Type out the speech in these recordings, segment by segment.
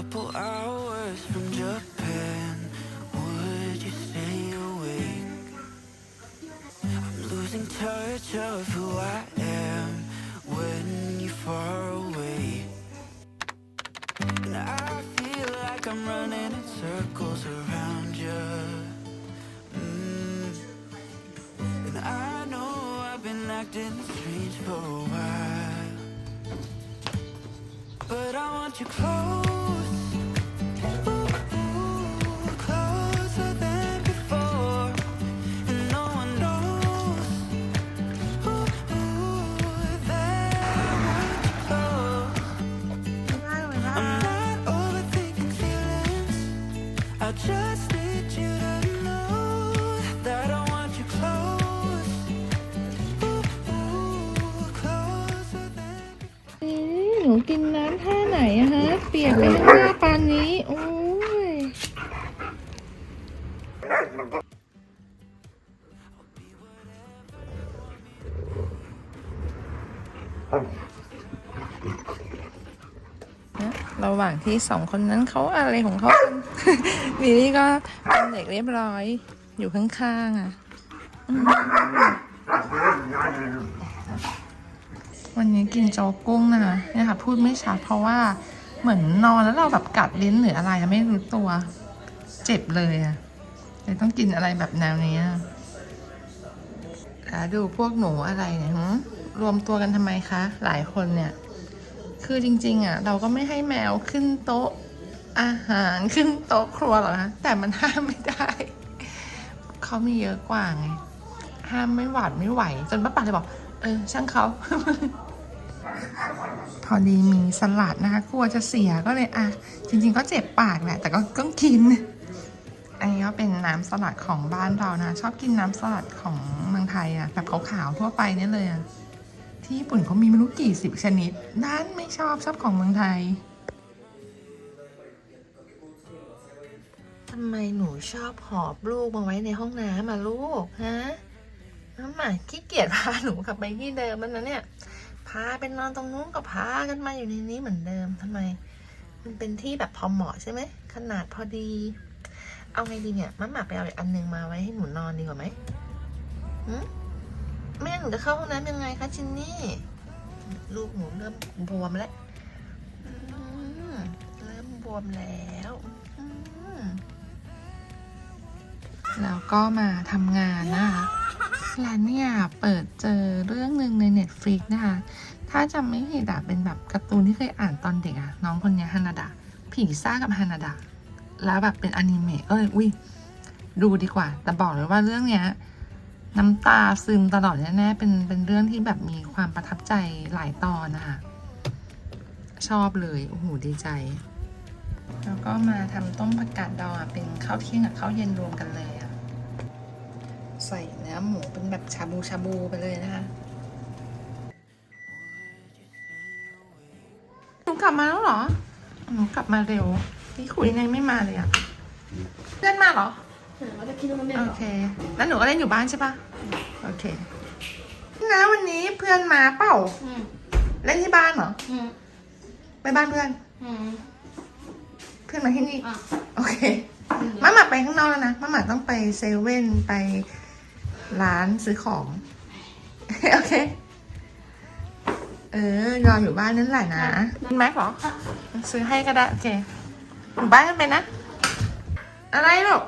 couple hours from Japan. Would you stay awake? I'm losing touch of who I am when you're far away. And I feel like I'm running in circles around you. Mm. And I know I've been acting strange for a while. But I want you close. หนูกินน้ำท่าไหนอะฮะ เปียกไปทั้งหน้าปานนี้ โอ้ยระหว่างที่สองคนนั้นเขาอะไรของเขากันวิลลี่ก็เป็นเด็กเรียบร้อย อยู่ข้างๆอะอืม วันนี้กินโจ๊กกุ้งนะคะเนี่ยค่ะ พูดไม่ชัดเพราะว่าเหมือนนอนแล้วเราแบบกัดลิ้นหรืออะไรไม่รู้ตัว เจ็บเลยอะเลยต้องกินอะไรแบบแนวนี้อะแล้วดูพวกหนูอะไรเนี่ยรวมตัวกันทำไมคะ หลายคนเนี่ย คือจริง ๆ อะ เราก็ไม่ให้แมวขึ้นโต๊ะอาหารขึ้นโต๊ะครัวหรอกนะแต่มันห้ามไม่ได้เขามีเยอะกว่าไงห้ามไม่หวาดไม่ไหว จนป้าป่าเลยบอก เออ ช่างเขา พอดีมีสลัดนะคะกลัวจะเสียก็เลยอะ จริง ๆ ก็เจ็บปากแหละแต่ก็ต้องกิน อันนี้ก็เป็นน้ำสลัดของบ้านเรานะ ชอบกินน้ำสลัดของเมืองไทยอะแบบขาวๆทั่วไปเนี่ยเลยอะที่ญี่ปุ่นเขามีไม่รู้กี่สิบชนิดด้านไม่ชอบชอบของเมืองไทยทำไมหนูชอบหอบลูกมาไว้ในห้องน้ำมาลูกฮะน้ำหมาขี้เกียจพาหนูกลับไปที่เดิมมันนะเนี่ย พาไปนอนตรงนู้นก็พากันมาอยู่ในนี้เหมือนเดิมทำไม มันเป็นที่แบบพอเหมาะใช่ไหมขนาดพอดี เอาไงดีเนี่ยมัมหมาไปเอาอีกอันหนึงมาไว้ให้หนูนอนดีกว่าไหมหืมแม่หนูจะเข้าห้องน้ำยังไงคะจินนี่ ลูกหนูเริ่มบวมแล้วเริ่มบวมแล้วแล้วก็มาทำงานนะคะ ล้วเนี่ย เปิดเจอเรื่องหนึ่งใน Netflix นะคะ ถ้าจำไม่ผิดอะเป็นแบบการ์ตูนที่เคยอ่านตอนเด็กอะน้องคนนี้ฮานาดะ ผีซ่ากับฮานาดะ แล้วแบบเป็นอนิเมะก็เลยอุ้ยดูดีกว่า แต่บอกเลยว่าเรื่องเนี้ยน้ำตาซึมตลอดแน่ๆ เป็นเป็นเรื่องที่แบบมีความประทับใจหลายตอนนะคะ ชอบเลย โอ้โห ดีใจ แล้วก็มาทำต้มผักกาดดองอะเป็นข้าวเที่ยงกับข้าวเย็นรวมกันเลย ใส่เนื้อหมูเป็นแบบชาบูชาบูไปเลยนะคะหนูกลับมาแล้วเหรอหนูกลับมาเร็ว นี่คุยใงไม่มาเลยอะเพื่อนมาเหรอโอเค แล้วหนูก็เล่นอยู่บ้านใช่ปะโอเคนะวันนี้เพื่อนมาเป่าเล่นที่บ้านเหรอไปบ้านเพื่อนเพื่อนมาที่นี่โอเคมาหมาไปข้างนอกแล้วนะมาหมาต้องไปเซเว่นไป ร้านซื้อของ โอเค เออรออยู่บ้านนั่นแหละนะคุณแม็กเหรอซื้อให้ก็ได้ โอเคอยู่บ้านกันไปนะ อะไรลูก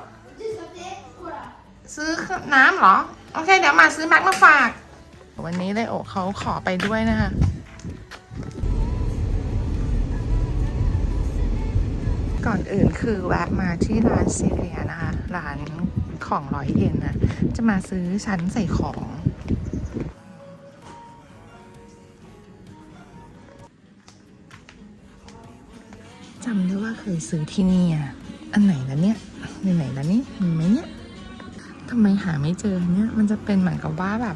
ซื้อน้ำเหรอ โอเค เดี๋ยวมาซื้อแม็กมาฝาก วันนี้เลยโอเขาขอไปด้วยนะคะก่อนอื่นคือแวะมาที่ร้านซีเรียนะคะ ร้าน ของร้อยเยนนะจะมาซื้อชั้นใส่ของ จำได้ว่าเคยซื้อที่นี่อะ อันไหนนะเนี่ยในไหนนะนี่มีไหมเนี่ยทำไมหาไม่เจอเนี่ย มันจะเป็นเหมือนกับว่าแบบ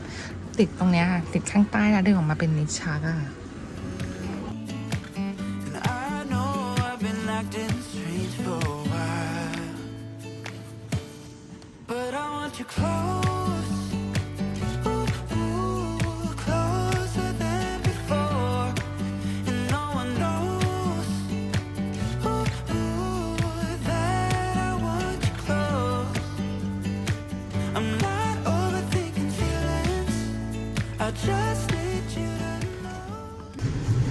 ติดตรงเนี้ยค่ะติดข้างใต้แล้วดึงออกมาเป็นนิชชักอะ strange for want you close. Ooh, ooh, closer than before. And no one knows. Ooh, ooh, that I want you close. I'm not overthinking feelings. I just need you to know.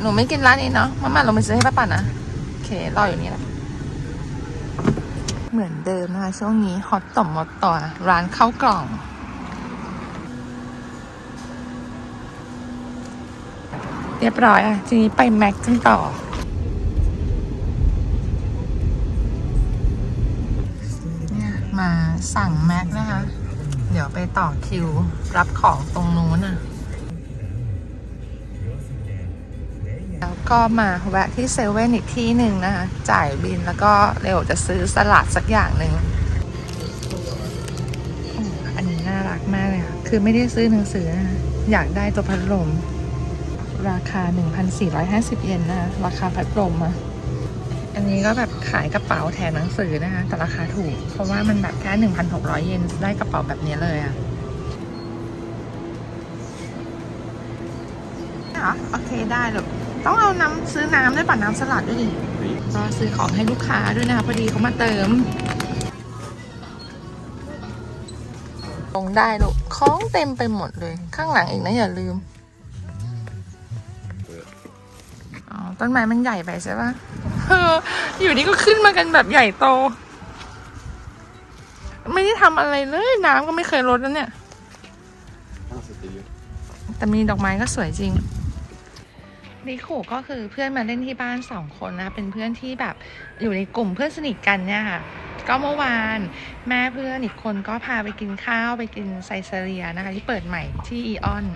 หนูไม่กินร้านนี้เนาะมาม่าเราไปซื้อให้ป้าป่านะ โอเค รออยู่นี่แหละ เหมือนเดิมนะคะช่วงนี้ฮอตต่อมมดต่อร้านข้าวกล่อง เรียบร้อยอะทีนี้ไปแม็กกันต่อเนี่ยมาสั่งแม็กนะคะ เดี๋ยวไปต่อคิวรับของตรงนู้นอะ ก็มาแวะที่เซเว่นอีกที่หนึ่งนะคะจ่ายบินแล้วก็เร็วจะซื้อสลัดสักอย่างหนึ่งอันนี้น่ารักมากเลยค่ะ คือไม่ได้ซื้อหนังสือนะคะอยากได้ตัวพัดลม ราคา 1,450 เยนนะคะราคาพัดลมอะอันนี้ก็แบบขายกระเป๋าแถมหนังสือนะคะ แต่ราคาถูก เพราะว่ามันแบบแค่ 1,600 เยนได้กระเป๋าแบบนี้เลยอะโอเคได้หรอก ต้องเอาน้ำซื้อน้ำด้วยป่ะน้ำสลัดด้วยดิก็ซื้อของให้ลูกค้าด้วยนะคะพอดีเขามาเติม ลงได้ลูกของเต็มไปหมดเลย ข้างหลังอีกนะอย่าลืมอ๋อต้นไม้มันใหญ่ไปใช่ปะเอออยู่นี่ก็ขึ้นมากันแบบใหญ่โต ไม่ได้ทำอะไรเลยน้ำก็ไม่เคยลดแล้วเนี่ยแต่มีดอกไม้ก็สวยจริง นิคูก็คือเพื่อนมาเล่นที่บ้านสองคนนะ เป็นเพื่อนที่แบบอยู่ในกลุ่มเพื่อนสนิทกันเนี่ยค่ะ ก็เมื่อวานแม่เพื่อนอีกคนก็พาไปกินข้าวไปกินไซเซเรียนะคะ ที่เปิดใหม่ที่อีออน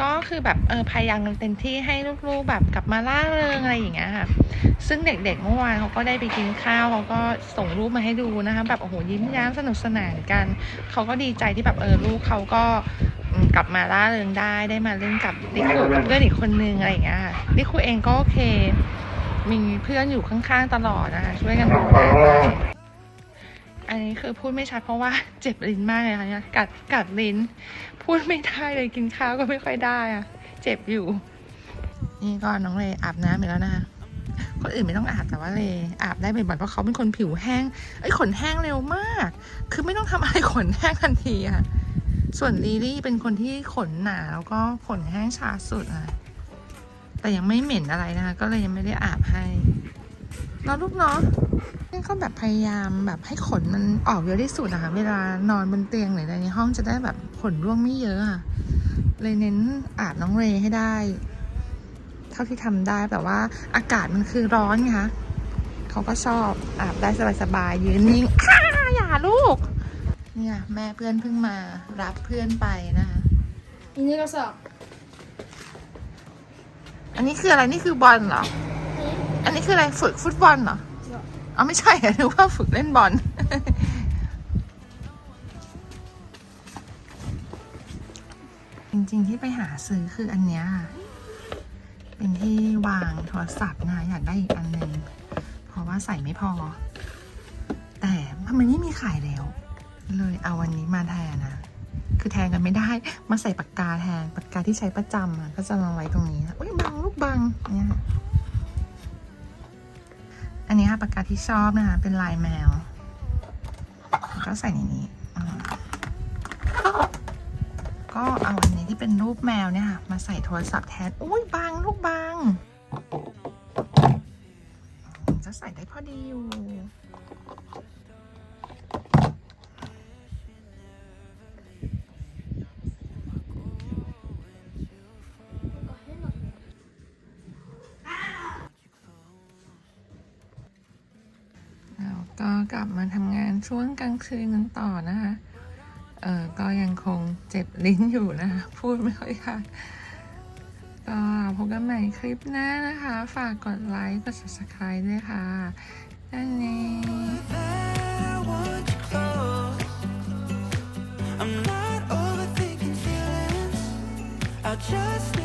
ก็คือแบบเออพยายามกันเต็มที่ให้ลูกๆแบบกลับมาล่าเริงอะไรอย่างเงี้ยค่ะ ซึ่งเด็กๆเมื่อวานเขาก็ได้ไปกินข้าวเขาก็ส่งรูปมาให้ดูนะคะ แบบโอ้โหยิ้มย้มสนุกสนานกัน เขาก็ดีใจที่แบบเออลูกเขาก็ กลับมาล่าเริงได้ได้มาเล่นกับลิคูกับเพื่อนอีกคนนึงอะไรอย่างเงี้ยค่ะลิคูเองก็โอเค มีเพื่อนอยู่ข้างๆตลอดนะคะช่วยกันดูแลอันนี้คือพูดไม่ชัดเพราะว่าเจ็บลิ้นมากเลยค่ะเนี่ยกัดกัดลิ้น พูดไม่ได้เลยกินข้าวก็ไม่ค่อยได้อะเจ็บอยู่ นี่ก็น้องเลอาบน้ำไปแล้วนะคะคนอื่นไม่ต้องอาบแต่ว่าเลอาบได้บ่อยๆเพราะเขาเป็นคนผิวแห้งไอ้ยขนแห้งเร็วมาก คือไม่ต้องทำอะไรขนแห้งทันทีอะ ส่วนลีลี่เป็นคนที่ขนหนาแล้วก็ขนแห้งช้าสุดอะแต่ยังไม่เหม็นอะไรนะคะ ก็เลยยังไม่ได้อาบให้แล้วลูกเนาะนี่ก็แบบพยายามแบบให้ขนมันออกเยอะที่สุดนะคะ เวลานอนบนเตียงหรืออะไรในห้องจะได้แบบขนร่วงไม่เยอะอะเลยเน้นอาบน้องเรให้ได้ เท่าที่ทำได้แต่ว่าอากาศมันคือร้อนไงคะเขาก็ชอบอาบได้สบายๆยืนนิ่งอ้าอย่าลูก เนี่ยแม่เพื่อนเพิ่งมารับเพื่อนไปนะคะอันนี้กระสอบอันนี้คืออะไรนี่คือบอลเหรอ อันนี้คืออะไรฝึกฟุตบอลเหรอเอ๋อไม่ใช่หรือว่าฝึกเล่นบอล จริงๆที่ไปหาซื้อคืออันเนี้ยเป็นที่วางโทรศัพท์นะอยากได้อีกอันหนึ่งเพราะว่าใส่ไม่พอ แต่ทำไมไม่มีขายแล้ว เลยเอาวันนี้มาแทนนะ คือแทนกันไม่ได้ มาใส่ปากกาแทน ปากกาที่ใช้ประจำอะ ก็จะมาไว้ตรงนี้นะอุ้ยบังลูกบังเนี่ยอันนี้ค่ะปากกาที่ชอบนะคะ เป็นลายแมว ก็ใส่ในนี้ ก็เอาอันนี้ที่เป็นรูปแมวเนี่ยค่ะ มาใส่โทรศัพท์แทน อุ้ยบังลูกบัง จะใส่ได้พอดีอยู่ กลับมาทำงานช่วงกลางคืนกันต่อนะคะ เออก็ยังคงเจ็บลิ้นอยู่นะคะ พูดไม่ค่อยค่ะ ก็พบกันใหม่คลิปหน้านะคะ ฝากกดไลค์ กด subscribe ด้วยค่ะอันนี้ I want you close. I'm not overthinking feelings. I just